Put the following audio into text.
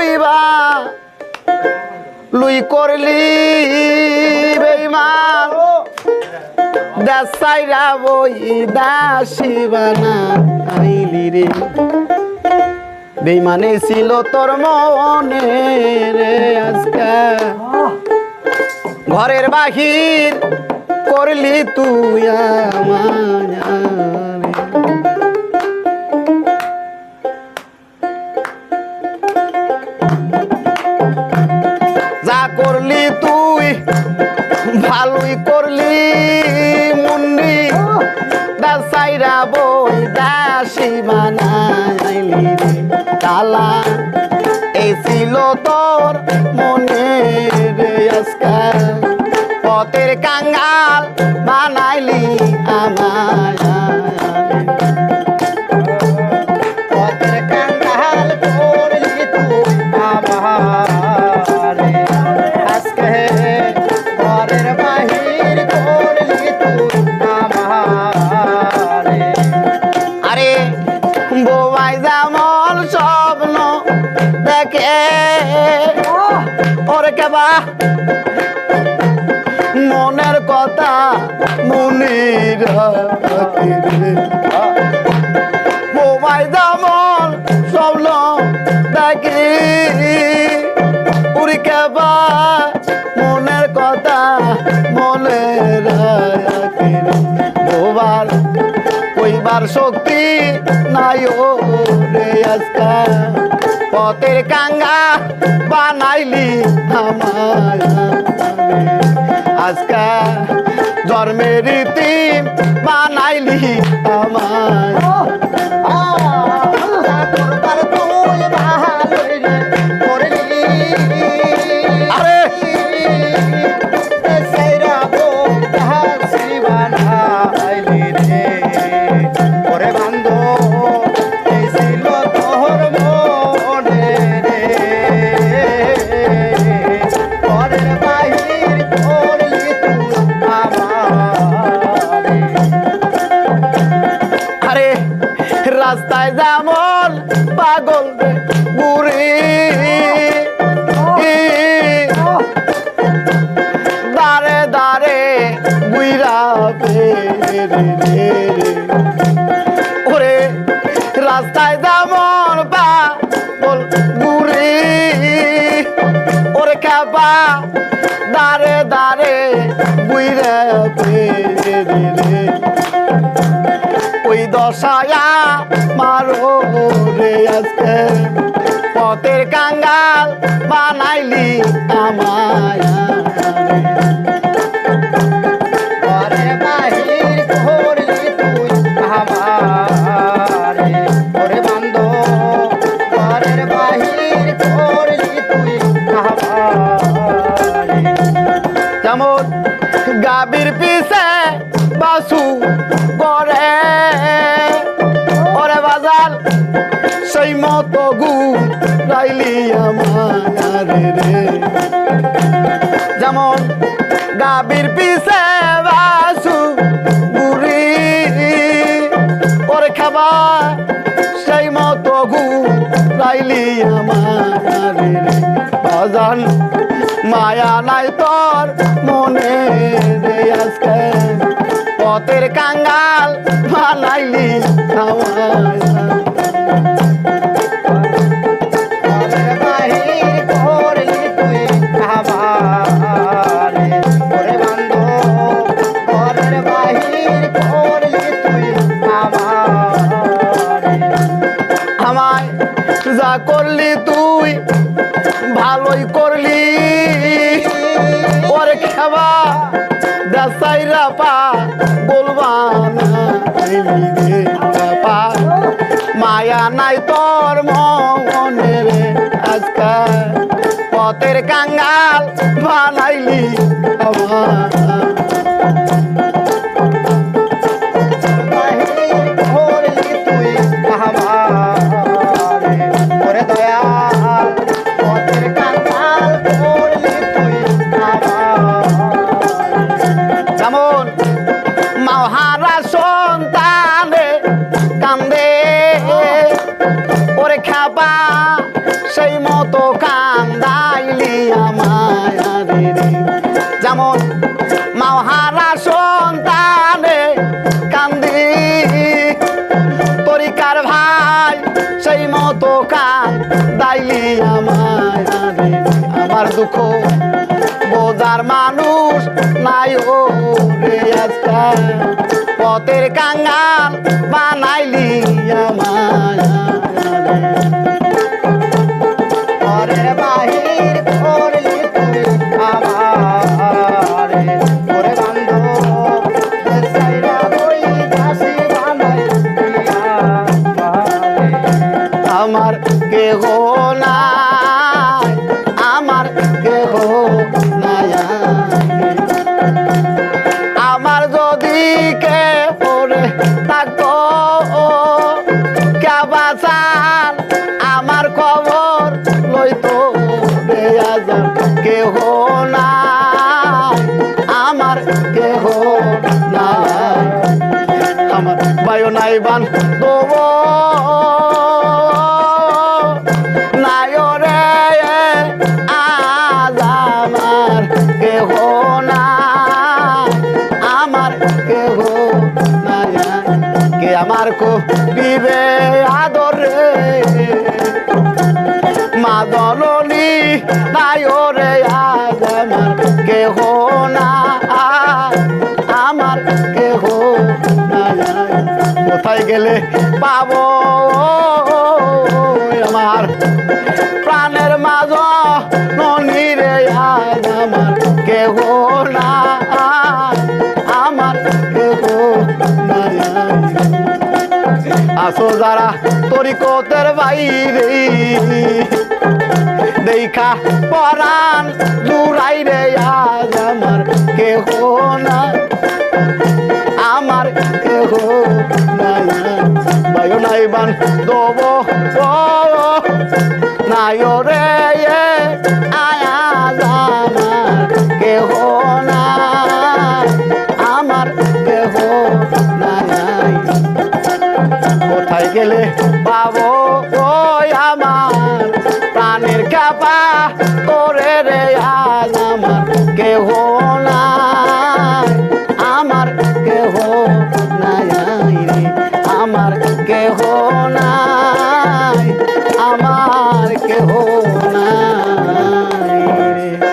তুই বা লুই করলি বেইমান। দাসাইরা বই দাসী বানা আইলি রে। বেইমানে ছিল তোর মনে রে আজকা। ঘরের বাহির করলি তুই আমায়। করলি মুন্নি দাসাইরা বই দাসী মানাইলি কালা এই ছিল তোর মনে আজকাল। পথের কাঙ্গাল দেখে ওরে কেবা মনের কথা মনির বোবাই জামল স্বপ্ন দেখি। উড়ি কেবা মনের কথা মনের বোবার কইবার শক্তি নাই ও রে আজকা পথের কাঙ্গা বানাইলি আমার আজকা জন্মের রীতি বানাইলি আমায়। রাস্তায় যেমন পাগল রে বুড়ি। দাঁড়ে দাঁড়ে বুইরা ফেরে রে। ওরে রাস্তায় দশায়া মারো রে আজকে। পথের কাঙ্গাল বানাইলি আমায়। সেই মতো গু রাইলি আমার রে যেমন গাবির পিছে বাসু বুড়ি, ওরে খাবা, সেই মতো গু রাইলি আমার রে বাজান মায়া নাই তোর মনে রে আজকে। পথের কাঙ্গাল বানাইলি আমায়। যা করলি তুই, ভালোই করলি। ওরে খাবা, দেশাইরা পা বলবা না রে পা মায়া নাই তোর মনে রে আজকাল পথের কাঙ্গাল বানাইলি আমার। সেই মতো কান্দাইলি আমায় যেমন মাহারা সন্তানে কান্দি তরিকার ভাই সেই মতো কান দাইলি আমায় আমার দুঃখ বোঝার মানুষ নাই ও রে, আজকাল পথের কাঙ্গাল বানাইলি আমায় যদি কে পরে থাকতো কে বাঁচান আমার খবর লইতো আজান। কেহ না আমার কেহ নাই। আমার বায়ু নাই বান দেবো কে আমার আদরে মাদলনি নাই রে আজ আমার কেহ না আমার কেহ না কোথায় গেলে পাবো? যারা তরিকতের বাইরে। দেখা পরাণ দূরাই রে, আজ আমার কেহ না আমার কেহ নাই। বায়ু নাই বান, দব নাই guerrou